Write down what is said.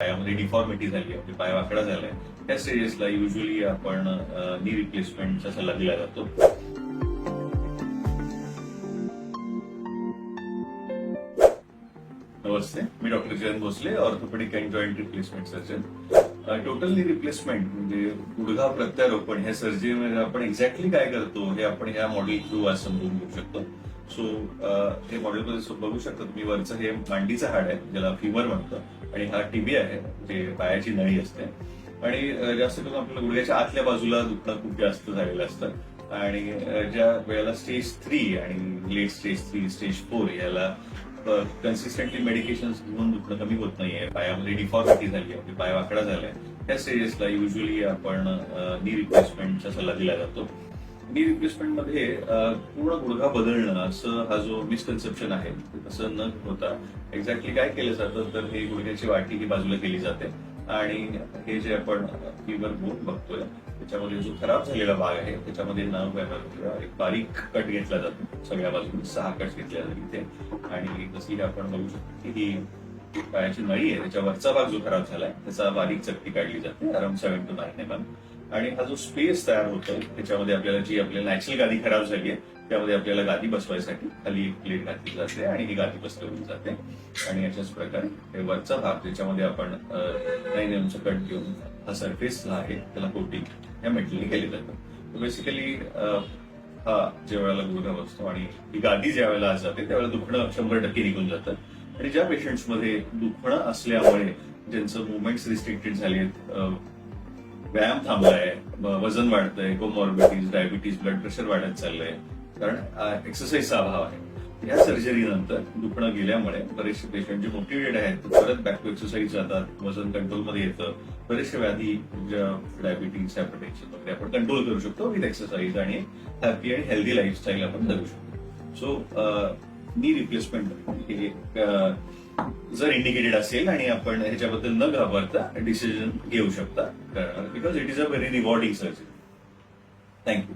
पायामध्ये डिफॉर्मिटी म्हणजे झाली म्हणजे पाय वाकडा झालाय. त्या स्टेजेसला युजली आपण नी रिप्लेसमेंटचा सल्ला दिला जातो. नमस्ते मी doctor Jayant Bhosale orthopedic and joint replacement surgeon total knee replacement म्हणजे गुडघा प्रत्यारोपण ह्या सर्जरीमध्ये आपण एक्झॅक्टली काय करतो हे आपण ह्या मॉडेल थ्रू आज समजून घेऊ शकतो. सो हे मॉडेलमध्ये बघू शकता तुम्ही वरचं हे मांडीचं हाड आहे ज्याला फिवर म्हणतं आणि हा टीबी आहे जे पायाची नळी असते. आणि जास्त करून आपल्याला गुडघ्याच्या आतल्या बाजूला दुखणं खूप जास्त झालेलं असतं. आणि ज्या वेळेला स्टेज थ्री आणि late stage three stage four याला कन्सिस्टंटली मेडिकेशन घेऊन दुखणं कमी होत नाहीये. पायामध्ये डिफॉर्मिटी झाली म्हणजे पाय वाकडा झालाय. त्या स्टेजेसला युजली आपण नी रिप्लेसमेंटचा सल्ला दिला जातो. नी रिप्लेसमेंटमध्ये पूर्ण गुडघा बदलणं असं हा जो मिसकन्सेप्शन आहे असं न होता एक्झॅक्टली काय केलं जातं? तर हे गुडघ्याची वाटी ही बाजूला केली जाते. आणि हे जे आपण फिवर बोन बघतोय त्याच्यामध्ये जो खराब झालेला भाग आहे त्याच्यामध्ये नर्व किंवा एक बारीक कट घेतला जातो. सगळ्या बाजूने सहा कट घेतल्या जातात इथे. आणि जशी की आपण बघू शकतो की ही पायाची नळी आहे त्याच्या वरचा भाग जो खराब झालाय त्याचा बारीक चकती काढली जाते around seven to nine m आणि हा जो स्पेस तयार होतो त्याच्यामध्ये आपल्याला जी आपली नॅचरल गादी खराब झाली आहे त्यामध्ये आपल्याला गादी बसवायसाठी खाली एक प्लेट घातली जाते आणि ही गादी बसवली जाते. आणि याच्याच प्रकारे हे वरचा भाग ज्याच्यामध्ये आपण नाही एमचं कट घेऊन हा सरफेस आहे त्याला कोटिंग या मेटलने केले जातं. बेसिकली हा ज्या वेळेला गुडघा बसतो आणि ही गादी ज्या वेळेला आज जाते त्यावेळेला दुखणं शंभर टक्के निघून जातं. आणि ज्या पेशंट्समध्ये दुखणं असल्यामुळे ज्यांचं मुवमेंट्स रिस्ट्रिक्टेड झाले आहेत व्यायाम थांबलाय वजन वाढतंय कोमॉर्बिटीज डायबिटीज ब्लड प्रेशर वाढत चाललंय. कारण एक्सरसाइजचा अभाव आहे. या सर्जरी नंतर दुखणं गेल्यामुळे बरेचसे पेशंट जे मोटिवेटेड आहेत परत बॅक टू एक्सरसाइज जातात वजन कंट्रोलमध्ये येतं. बरेचसे व्याधी डायबिटीज हायपरटेन्शन वगैरे आपण कंट्रोल करू शकतो विथ एक्सरसाइज आणि हॅपी आणि हेल्दी लाईफस्टाईल आपण जगू शकतो. सो नी रिप्लेसमेंट हे जर इंडिकेटेड असेल आणि आपण ह्याच्याबद्दल न घाबरता डिसिजन घेऊ शकता. Because it is a very rewarding surgery thank you